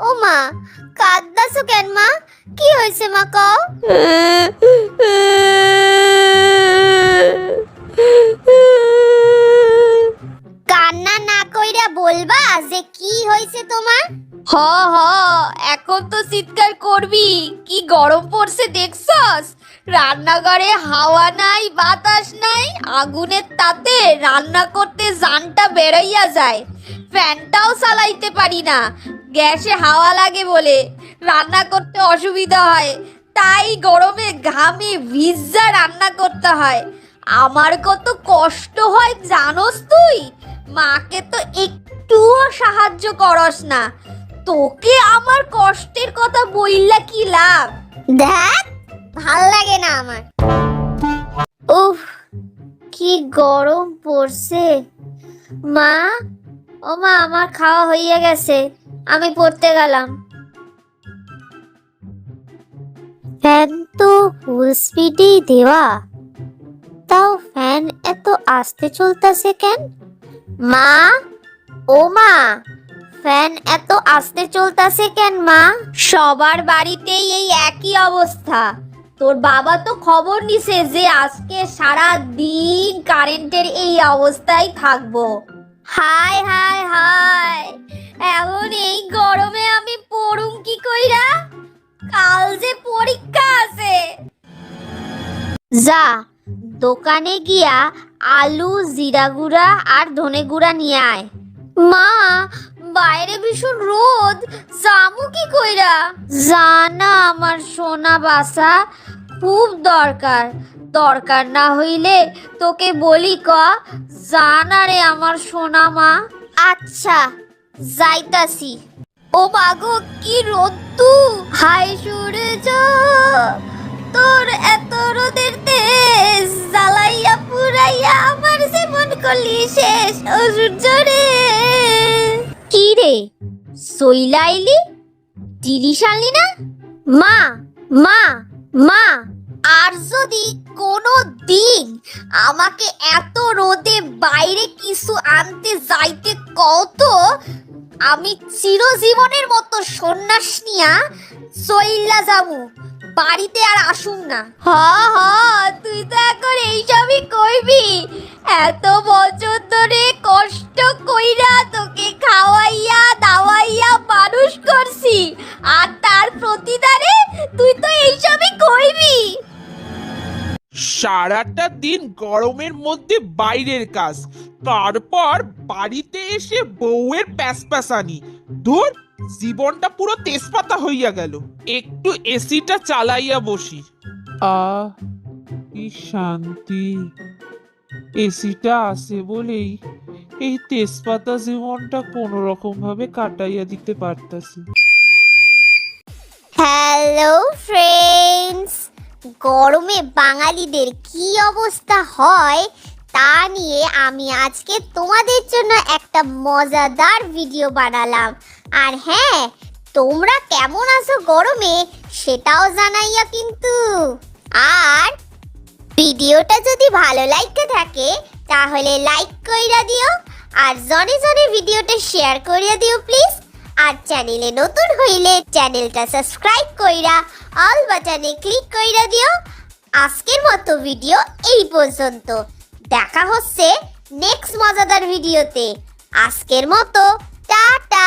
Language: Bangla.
ও মা কাঁদদাসো কেন মা? কি হয়েছে মা ক কান্না না কইরা বলবা যে কি হয়েছে তোমার? হ হ, এখন তো চিৎকার করবি। কি গরম পড়ছে দেখছস? রান্নাঘরে হাওয়া নাই, বাতাস নাই, আগুনের তাতে রান্না করতে জানটা বেরাইয়া যায়। ফ্যানটাও চালাইতে পারি না। গ্যাসে হাওয়া লাগে বলে রান্না করতে অসুবিধা হয়। তাই গরমে ঘামে ভিজা রান্না করতে হয়। আমার কত কষ্ট হয় জানোস তুই? মাকে তো একটুও সাহায্য করস না। তোকে আমার কষ্টের কথা বইলা কি লাভ? দেখ, ভালো লাগে না আমার। উফ, কি গরম পড়ছে। মা ও মা আমার খাওয়া হইয়া গেছে। আমি পড়তে গেলাম। ফ্যান তো ফুল স্পিডেই দেওয়া। তাও ফ্যান এত আস্তে চলতেছে কেন? মা? ও মা ফ্যান এত আস্তে চলতেছে কেন মা? সবার বাড়িতেই এই একই অবস্থা। তোর বাবা তো খবর নিছে যে আজকে সারা দিন কারেন্টের এই অবস্থায় থাকব। হায় হায় হায়। এমন এই গরমে আমি পড়ুম কি কইরা? কাল যে পরীক্ষা আছে। যা, দোকানে গিয়া আলু, জিরা গুঁড়া আর ধনে গুঁড়া নিয়ে আয়। মা, বাইরে ভীষণ রোদ জামু কি কইরা? জানা আমার সোনা বাসা খুব দরকার। দরকার না হইলে তোকে বলি ক, জানা রে আমার সোনা মা। আচ্ছা। যাইতাছি। ও কি রোদ্দু হাই তোর এত রোদের তেজ জ্বালাইয়া পুরাইয়া আমার শেষ, ও সূর্য রে। কি রে, সইলাইলি? তিরিশ আনলি না? মা মা মা, আর যদি কোনো দিন আমাকে এত রোদে বাইরে কিছু আনতে যাইতে কত আমি চিরজীবনের মতো সন্ন্যাস নিয়া চইল্লা যাব। বাড়িতে আর আসুন না। হ হ তুই তো এখন এইসবই কইবি। এত বছর ধরে কষ্ট কইরা তোকে খাওয়াইয়া দাওয়াইয়া মানুষ করছি। আর তার প্রতিদানে তুই তো এইসবই কইবি। সারাটা দিন গরমের মধ্যে বাইরের কাজ। তারপর বাড়িতে এসে বউয়ের প্যাসপ্যাসানি ধুর, জীবনটা পুরো তেজপাতা হইয়া গেল। একটু এসিটা চালাইয়া বসি। আহ, কি শান্তি। এসিটা আছে বলেই এই তেজপাতা জীবনটা কোনো রকম ভাবে কাটাইয়া দিতে পারতাছি। হ্যালো ফ্রেন্ডস, গরমে বাঙালিদের কি অবস্থা হয় তা নিয়ে আমি আজকে তোমাদের জন্য একটা মজাদার ভিডিও বানালাম। আর হ্যাঁ তোমরা কেমন আছো গরমে সেটাও জানাইয়া কিন্তু। আর ভিডিওটা যদি ভালো লাগতে থাকে, তাহলে লাইক কইরা দিও, আর জনে জনে ভিডিওটা শেয়ার করিয়া দিও প্লিজ আর চ্যানেলে নতুন হইলে চ্যানেলটা সাবস্ক্রাইব কইরা অল বাটনে ক্লিক কইরা দিও। আজকের মতো ভিডিও এই পর্যন্ত। দেখা হচ্ছে নেক্সট মজাদার ভিডিওতে আজকের মতো টাটা!